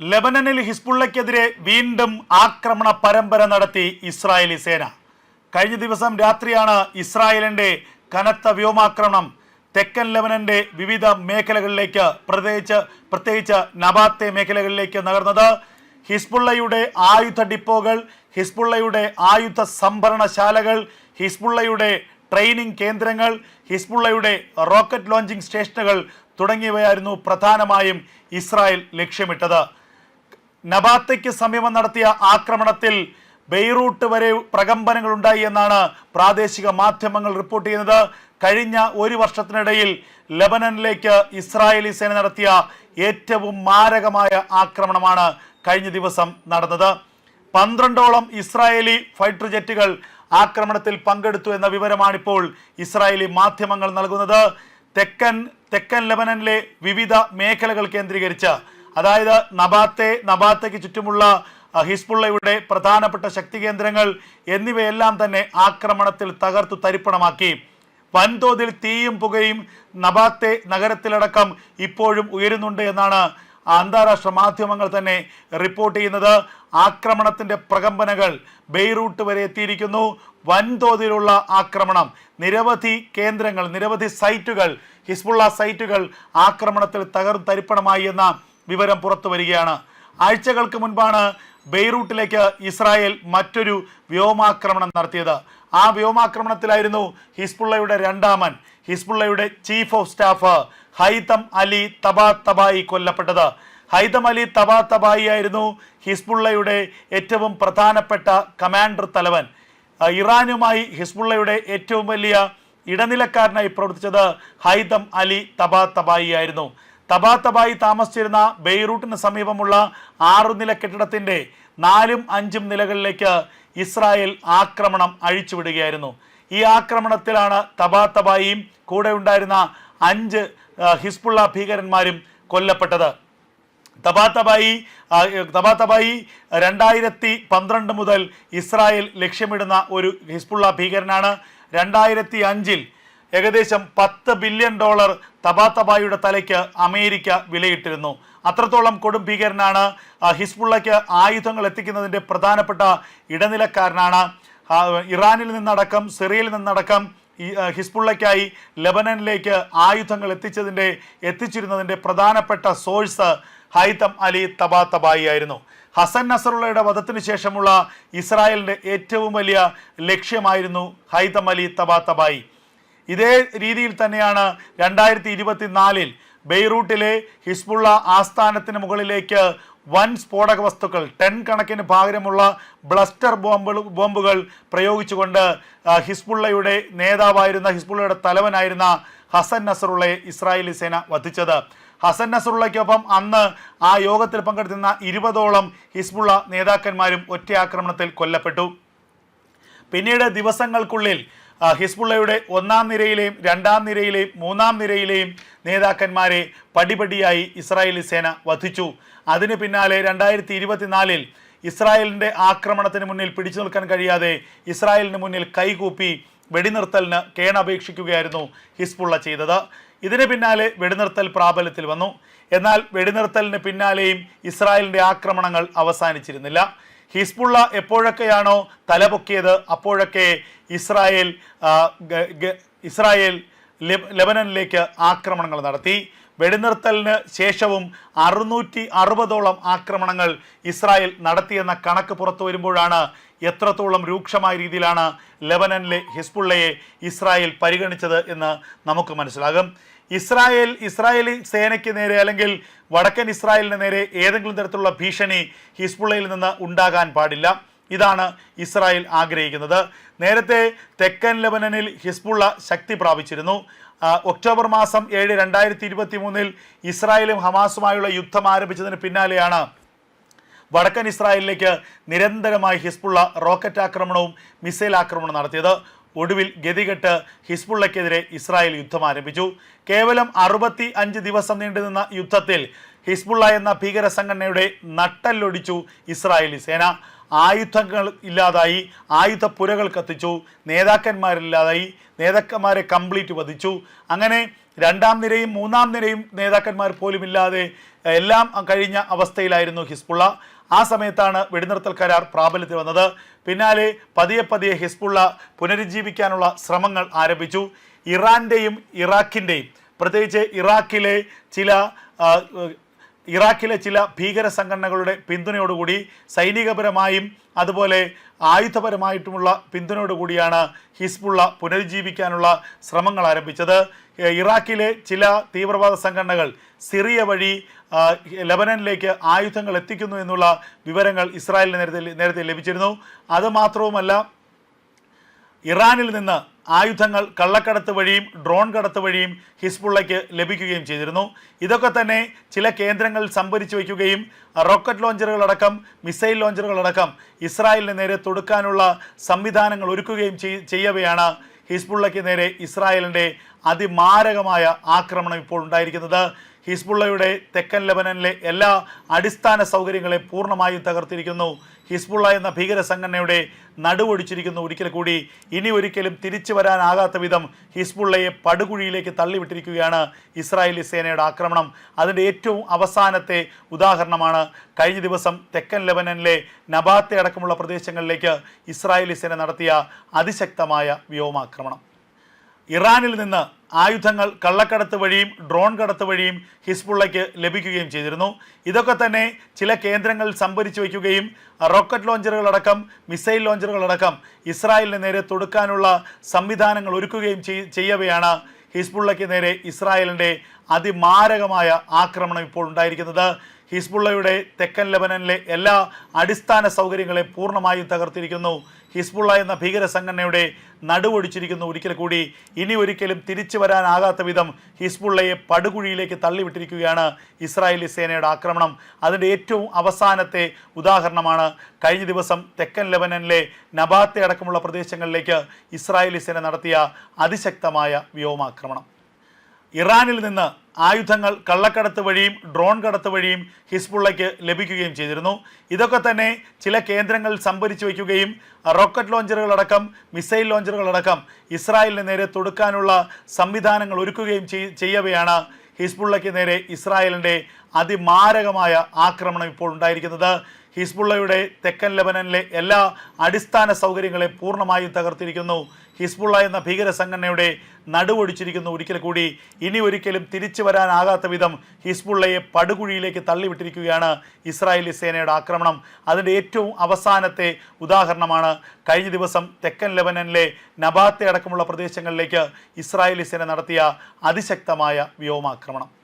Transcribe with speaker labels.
Speaker 1: ലെബനനിൽ ഹിസ്ബുള്ളയ്ക്കെതിരെ വീണ്ടും ആക്രമണ പരമ്പര നടത്തി ഇസ്രായേലി സേന. കഴിഞ്ഞ ദിവസം രാത്രിയാണ് ഇസ്രായേലിന്റെ കനത്ത വ്യോമാക്രമണം തെക്കൻ ലെബനന്റെ വിവിധ മേഖലകളിലേക്ക് പ്രത്യേകിച്ച് പ്രത്യേകിച്ച് നബാത്തെ മേഖലകളിലേക്ക് നകർന്നത്. ഹിസ്ബുള്ളയുടെ ആയുധ ഡിപ്പോകൾ ഹിസ്ബുള്ളയുടെ ആയുധ സംഭരണശാലകൾ ഹിസ്ബുള്ളയുടെ ട്രെയിനിങ് കേന്ദ്രങ്ങൾ ഹിസ്ബുള്ളയുടെ റോക്കറ്റ് ലോഞ്ചിങ് സ്റ്റേഷനുകൾ തുടങ്ങിയവയായിരുന്നു പ്രധാനമായും ഇസ്രായേൽ ലക്ഷ്യമിട്ടത്. നബാത്തയ്ക്ക് സമീപം നടത്തിയ ആക്രമണത്തിൽ ബെയ്റൂട്ട് വരെ പ്രകമ്പനങ്ങൾ ഉണ്ടായി എന്നാണ് പ്രാദേശിക മാധ്യമങ്ങൾ റിപ്പോർട്ട് ചെയ്യുന്നത്. കഴിഞ്ഞ ഒരു വർഷത്തിനിടയിൽ ലബനനിലേക്ക് ഇസ്രായേലി സേന നടത്തിയ ഏറ്റവും മാരകമായ ആക്രമണമാണ് കഴിഞ്ഞ ദിവസം നടന്നത്. പന്ത്രണ്ടോളം ഇസ്രായേലി ഫൈറ്റർ ജെറ്റുകൾ ആക്രമണത്തിൽ പങ്കെടുത്തു എന്ന വിവരമാണിപ്പോൾ ഇസ്രായേലി മാധ്യമങ്ങൾ നൽകുന്നത്. തെക്കൻ തെക്കൻ ലബനനിലെ വിവിധ മേഖലകൾ കേന്ദ്രീകരിച്ച് അതായത് നബാത്തെ നബാത്തയ്ക്ക് ചുറ്റുമുള്ള ഹിസ്ബുള്ളയുടെ പ്രധാനപ്പെട്ട ശക്തി കേന്ദ്രങ്ങൾ എന്നിവയെല്ലാം തന്നെ ആക്രമണത്തിൽ തകർത്തു തരിപ്പണമാക്കി. വൻതോതിൽ തീയും പുകയും നബാത്തെ നഗരത്തിലടക്കം ഇപ്പോഴും ഉയരുന്നുണ്ട് എന്നാണ് അന്താരാഷ്ട്ര മാധ്യമങ്ങൾ തന്നെ റിപ്പോർട്ട് ചെയ്യുന്നത്. ആക്രമണത്തിന്റെ പ്രകമ്പനകൾ ബെയ്റൂട്ട് വരെ എത്തിയിരിക്കുന്നു. വൻതോതിലുള്ള ആക്രമണം. നിരവധി കേന്ദ്രങ്ങൾ നിരവധി സൈറ്റുകൾ ഹിസ്ബുള്ള സൈറ്റുകൾ ആക്രമണത്തിൽ തകർന്നു തരിപ്പണമായി എന്ന വിവരം പുറത്തു വരികയാണ്. ആഴ്ചകൾക്ക് മുൻപാണ് ബെയ്റൂട്ടിലേക്ക് ഇസ്രായേൽ മറ്റൊരു വ്യോമാക്രമണം നടത്തിയത്. ആ വ്യോമാക്രമണത്തിലായിരുന്നു ഹിസ്ബുള്ളയുടെ രണ്ടാമൻ ഹിസ്ബുള്ളയുടെ chief of staff Haytham Ali Taba Tabai കൊല്ലപ്പെട്ടത്. ഹൈതം അലി തബാ തബായി ആയിരുന്നു ഹിസ്ബുള്ളയുടെ ഏറ്റവും പ്രധാനപ്പെട്ട കമാൻഡർ തലവൻ. ഇറാനുമായി ഹിസ്ബുള്ളയുടെ ഏറ്റവും വലിയ ഇടനിലക്കാരനായി പ്രവർത്തിച്ചത് ഹൈതം അലി തബാ തബായി ആയിരുന്നു. തബാ തബായി താമസിച്ചിരുന്ന ബെയ്റൂട്ടിന് സമീപമുള്ള ആറുനില കെട്ടിടത്തിന്റെ നാലും അഞ്ചും നിലകളിലേക്ക് ഇസ്രായേൽ ആക്രമണം അഴിച്ചുവിടുകയായിരുന്നു. ഈ ആക്രമണത്തിലാണ് തപാതപായിയും കൂടെ ഉണ്ടായിരുന്ന അഞ്ച് ഹിസ്ബുള്ള ഭീകരന്മാരും കൊല്ലപ്പെട്ടത്. തബാത്തബായി തബാത്തബായി രണ്ടായിരത്തി പന്ത്രണ്ട് മുതൽ ഇസ്രായേൽ ലക്ഷ്യമിടുന്ന ഒരു ഹിസ്ബുള്ള ഭീകരനാണ്. രണ്ടായിരത്തി അഞ്ചിൽ ഏകദേശം പത്ത് ബില്യൺ ഡോളർ തബാത്തബായിയുടെ തലയ്ക്ക് അമേരിക്ക വിലയിട്ടിരുന്നു. അത്രത്തോളം കൊടും ഭീകരനാണ് ഹിസ്ബുള്ളയ്ക്ക് ആയുധങ്ങൾ എത്തിക്കുന്നതിന്റെ പ്രധാനപ്പെട്ട ഇടനിലക്കാരനാണ്. ഇറാനിൽ നിന്നടക്കം സിറിയയിൽ നിന്നടക്കം ഹിസ്ബുള്ളയ്ക്കായി ലെബനനിലേക്ക് ആയുധങ്ങൾ എത്തിച്ചതിന്റെ എത്തിച്ചിരുന്നതിന്റെ പ്രധാനപ്പെട്ട source Haytham Ali Taba Tabai ആയിരുന്നു. ഹസൻ നസറുള്ളയുടെ വധത്തിന് ശേഷമുള്ള ഇസ്രായേലിന്റെ ഏറ്റവും വലിയ ലക്ഷ്യമായിരുന്നു ഹൈതം അലി തബാ തബായി ഇതേ രീതിയിൽ തന്നെയാണ് രണ്ടായിരത്തി ഇരുപത്തിനാലിൽ ബെയ്റൂട്ടിലെ ഹിസ്ബുള്ള ആസ്ഥാനത്തിന് മുകളിലേക്ക് വൻ സ്ഫോടക വസ്തുക്കൾ ടെൻ കണക്കിന് ഭാഗമുള്ള ബ്ലസ്റ്റർ ബോംബുകൾ ബോംബുകൾ പ്രയോഗിച്ചുകൊണ്ട് ഹിസ്ബുള്ളയുടെ നേതാവായിരുന്ന ഹിസ്ബുള്ളയുടെ തലവനായിരുന്ന ഹസൻ നസറുള്ളയെ ഇസ്രായേലി സേന വധിച്ചത്. ഹസൻ നസറുള്ളയ്ക്കൊപ്പം അന്ന് ആ യോഗത്തിൽ പങ്കെടുത്തിരുന്ന ഇരുപതോളം ഹിസ്ബുള്ള നേതാക്കന്മാരും ഒറ്റയാക്രമണത്തിൽ കൊല്ലപ്പെട്ടു. പിന്നീട് ദിവസങ്ങൾക്കുള്ളിൽ ഹിസ്ബുള്ളയുടെ ഒന്നാം നിരയിലെയും രണ്ടാം നിരയിലെയും മൂന്നാം നിരയിലെയും നേതാക്കന്മാരെ പടിപടിയായി ഇസ്രായേലി സേന വധിച്ചു. അതിന് പിന്നാലെ രണ്ടായിരത്തി ഇരുപത്തിനാലിൽ ഇസ്രായേലിന്റെ ആക്രമണത്തിന് മുന്നിൽ പിടിച്ചു നിൽക്കാൻ കഴിയാതെ ഇസ്രായേലിന് മുന്നിൽ കൈകൂപ്പി വെടിനിർത്തലിന് കേണപേക്ഷിക്കുകയായിരുന്നു ഹിസ്ബുള്ള ചെയ്തത്. ഇതിന് പിന്നാലെ വെടിനിർത്തൽ പ്രാബല്യത്തിൽ വന്നു. എന്നാൽ വെടിനിർത്തലിന് പിന്നാലെയും ഇസ്രായേലിന്റെ ആക്രമണങ്ങൾ അവസാനിച്ചിരുന്നില്ല. ഹിസ്ബുള്ള എപ്പോഴൊക്കെയാണോ തലപൊക്കിയത് അപ്പോഴൊക്കെ ഇസ്രായേൽ ഇസ്രായേൽ ലെബനനിലേക്ക് ആക്രമണങ്ങൾ നടത്തി. വെടിനിർത്തലിന് ശേഷവും അറുന്നൂറ്റി അറുപതോളം ആക്രമണങ്ങൾ ഇസ്രായേൽ നടത്തിയെന്ന കണക്ക് പുറത്തു വരുമ്പോഴാണ് എത്രത്തോളം രൂക്ഷമായ രീതിയിലാണ് ലെബനനിലെ ഹിസ്ബുള്ളയെ ഇസ്രായേൽ പരിഗണിച്ചത് എന്ന് നമുക്ക് മനസ്സിലാകും. ഇസ്രായേൽ ഇസ്രായേലി സേനയ്ക്ക് നേരെ അല്ലെങ്കിൽ വടക്കൻ ഇസ്രായേലിന് നേരെ ഏതെങ്കിലും തരത്തിലുള്ള ഭീഷണി ഹിസ്ബുള്ളയിൽ നിന്ന് ഉണ്ടാകാൻ പാടില്ല. ഇതാണ് ഇസ്രായേൽ ആഗ്രഹിക്കുന്നത്. നേരത്തെ തെക്കൻ ലെബനനിൽ ഹിസ്ബുള്ള ശക്തി പ്രാപിച്ചിരുന്നു. ഒക്ടോബർ മാസം ഏഴ് രണ്ടായിരത്തി ഇരുപത്തി മൂന്നിൽ ഇസ്രായേലും ഹമാസുമായുള്ള യുദ്ധം ആരംഭിച്ചതിന് പിന്നാലെയാണ് വടക്കൻ ഇസ്രായേലിലേക്ക് നിരന്തരമായി ഹിസ്ബുള്ള റോക്കറ്റ് ആക്രമണവും മിസൈൽ ആക്രമണവും നടത്തിയത്. ഒടുവിൽ ഗതികെട്ട് ഹിസ്ബുള്ളയ്ക്കെതിരെ ഇസ്രായേൽ യുദ്ധം ആരംഭിച്ചു. കേവലം അറുപത്തി അഞ്ച് ദിവസം നീണ്ടുനിന്ന യുദ്ധത്തിൽ ഹിസ്ബുള്ള എന്ന ഭീകര സംഘടനയുടെ നട്ടല്ലൊടിച്ചു ഇസ്രായേലി സേന. ആയുധങ്ങൾ ഇല്ലാതായി ആയുധ പുരകൾ കത്തിച്ചു നേതാക്കന്മാരില്ലാതായി നേതാക്കന്മാരെ കംപ്ലീറ്റ് വധിച്ചു. അങ്ങനെ രണ്ടാം നിരയും മൂന്നാം നിരയും നേതാക്കന്മാർ പോലും ഇല്ലാതെ എല്ലാം കഴിഞ്ഞ അവസ്ഥയിലായിരുന്നു ഹിസ്ബുള്ള. ആ സമയത്താണ് വെടിനിർത്തൽ കരാർ പ്രാബല്യത്തിൽ വന്നത്. പിന്നാലെ പതിയെ പതിയെ ഹിസ്ബുള്ള പുനരുജ്ജീവിക്കാനുള്ള ശ്രമങ്ങൾ ആരംഭിച്ചു. ഇറാന്റെയും ഇറാഖിന്റെയും പ്രത്യേകിച്ച് ഇറാഖിലെ ചില ഇറാഖിലെ ചില ഭീകര സംഘടനകളുടെ പിന്തുണയോടുകൂടി സൈനികപരമായും അതുപോലെ ആയുധപരമായിട്ടുമുള്ള പിന്തുണയോടുകൂടിയാണ് ഹിസ്ബുള്ള പുനരുജ്ജീവിക്കാനുള്ള ശ്രമങ്ങൾ ആരംഭിച്ചത്. ഇറാഖിലെ ചില തീവ്രവാദ സംഘടനകൾ സിറിയ വഴി ലബനനിലേക്ക് ആയുധങ്ങൾ എത്തിക്കുന്നു എന്നുള്ള വിവരങ്ങൾ ഇസ്രായേലിന് നേരത്തെ നേരത്തെ ലഭിച്ചിരുന്നു. അതുമാത്രവുമല്ല ഇറാനിൽ നിന്ന് ആയുധങ്ങൾ കള്ളക്കടത്ത് വഴിയും ഡ്രോൺ കടത്ത് വഴിയും ഹിസ്ബുള്ളയ്ക്ക് ലഭിക്കുകയും ചെയ്തിരുന്നു. ഇതൊക്കെ തന്നെ ചില കേന്ദ്രങ്ങൾ സംഭരിച്ചു വയ്ക്കുകയും റോക്കറ്റ് ലോഞ്ചറുകളടക്കം മിസൈൽ ലോഞ്ചറുകളടക്കം ഇസ്രായേലിന് നേരെ തൊടുക്കാനുള്ള സംവിധാനങ്ങൾ ഒരുക്കുകയും ചെയ്- ചെയ്യവെയാണ് ഹിസ്ബുള്ളയ്ക്ക് നേരെ ഇസ്രായേലിന്റെ അതിമാരകമായ ആക്രമണം ഇപ്പോൾ ഉണ്ടായിരിക്കുന്നത്. ഹിസ്ബുള്ളയുടെ തെക്കൻ ലെബനനിലെ എല്ലാ അടിസ്ഥാന സൗകര്യങ്ങളെ പൂർണമായും തകർത്തിരിക്കുന്നു. ഹിസ്ബുള്ള എന്ന ഭീകര സംഘടനയുടെ നടുവൊടിച്ചിരിക്കുന്നു. ഒരിക്കൽ കൂടി ഇനി ഒരിക്കലും തിരിച്ചു വരാനാകാത്ത വിധം ഹിസ്ബുള്ളയെ പടുകുഴിയിലേക്ക് തള്ളിവിട്ടിരിക്കുകയാണ് ഇസ്രായേലി സേനയുടെ ആക്രമണം. അതിന്റെ ഏറ്റവും അവസാനത്തെ ഉദാഹരണമാണ് കഴിഞ്ഞ ദിവസം തെക്കൻ ലെബനനിലെ നബാത്തെ അടക്കമുള്ള പ്രദേശങ്ങളിലേക്ക് ഇസ്രായേലി സേന നടത്തിയ അതിശക്തമായ വ്യോമാക്രമണം. ഇറാനിൽ നിന്ന് ആയുധങ്ങൾ കള്ളക്കടത്ത് വഴിയും ഡ്രോൺ കടത്ത് വഴിയും ഹിസ്ബുള്ളയ്ക്ക് ലഭിക്കുകയും ചെയ്തിരുന്നു. ഇതൊക്കെ തന്നെ ചില കേന്ദ്രങ്ങൾ സംഭരിച്ചു വയ്ക്കുകയും റോക്കറ്റ് ലോഞ്ചറുകളടക്കം മിസൈൽ ലോഞ്ചറുകളടക്കം ഇസ്രായേലിന് നേരെ തൊടുക്കാനുള്ള സംവിധാനങ്ങൾ ഒരുക്കുകയും ചെയ്- ചെയ്യവെയാണ് ഹിസ്ബുള്ളയ്ക്ക് നേരെ ഇസ്രായേലിന്റെ അതിമാരകമായ ആക്രമണം ഇപ്പോൾ ഉണ്ടായിരിക്കുന്നത്. ഹിസ്ബുള്ളയുടെ തെക്കൻ ലെബനനിലെ എല്ലാ അടിസ്ഥാന സൗകര്യങ്ങളെ പൂർണമായും തകർത്തിരിക്കുന്നു. ഹിസ്ബുള്ള എന്ന ഭീകര സംഘടനയുടെ നടുവൊടിച്ചിരിക്കുന്നു. ഒരിക്കൽ കൂടി ഇനി ഒരിക്കലും തിരിച്ചു വരാനാകാത്ത വിധം ഹിസ്ബുള്ളയെ പടുകുഴിയിലേക്ക് തള്ളിവിട്ടിരിക്കുകയാണ് ഇസ്രായേലി സേനയുടെ ആക്രമണം. അതിന്റെ ഏറ്റവും അവസാനത്തെ ഉദാഹരണമാണ് കഴിഞ്ഞ ദിവസം തെക്കൻ ലെബനനിലെ നബാത്തെ അടക്കമുള്ള പ്രദേശങ്ങളിലേക്ക് ഇസ്രായേലി സേന നടത്തിയ അതിശക്തമായ വ്യോമാക്രമണം. ഇറാനിൽ നിന്ന് ആയുധങ്ങൾ കള്ളക്കടത്ത് വഴിയും ഡ്രോൺ കടത്ത് വഴിയും ഹിസ്ബുള്ളയ്ക്ക് ലഭിക്കുകയും ചെയ്തിരുന്നു. ഇതൊക്കെ തന്നെ ചില കേന്ദ്രങ്ങൾ സംഭരിച്ചു വയ്ക്കുകയും റോക്കറ്റ് ലോഞ്ചറുകളടക്കം മിസൈൽ ലോഞ്ചറുകളടക്കം ഇസ്രായേലിന് നേരെ തൊടുക്കാനുള്ള സംവിധാനങ്ങൾ ഒരുക്കുകയും ചെയ്- ചെയ്യവെയാണ് ഹിസ്ബുള്ളയ്ക്ക് നേരെ ഇസ്രായേലിന്റെ അതിമാരകമായ ആക്രമണം ഇപ്പോൾ ഉണ്ടായിരിക്കുന്നത്. ഹിസ്ബുള്ളയുടെ തെക്കൻ ലെബനനിലെ എല്ലാ അടിസ്ഥാന സൗകര്യങ്ങളെ പൂർണമായും തകർത്തിരിക്കുന്നു. ഹിസ്ബുള്ള എന്ന ഭീകര സംഘടനയുടെ നടുവൊടിച്ചിരിക്കുന്നു. ഒരിക്കൽ കൂടി ഇനി ഒരിക്കലും തിരിച്ചു വരാനാകാത്ത വിധം ഹിസ്ബുള്ളയെ പടുകുഴിയിലേക്ക് തള്ളിവിട്ടിരിക്കുകയാണ് ഇസ്രായേലി സേനയുടെ ആക്രമണം. അതിന്റെ ഏറ്റവും അവസാനത്തെ ഉദാഹരണമാണ് കഴിഞ്ഞ ദിവസം തെക്കൻ ലെബനനിലെ നബാത്തെ അടക്കമുള്ള പ്രദേശങ്ങളിലേക്ക് ഇസ്രായേലി സേന നടത്തിയ അതിശക്തമായ വ്യോമാക്രമണം.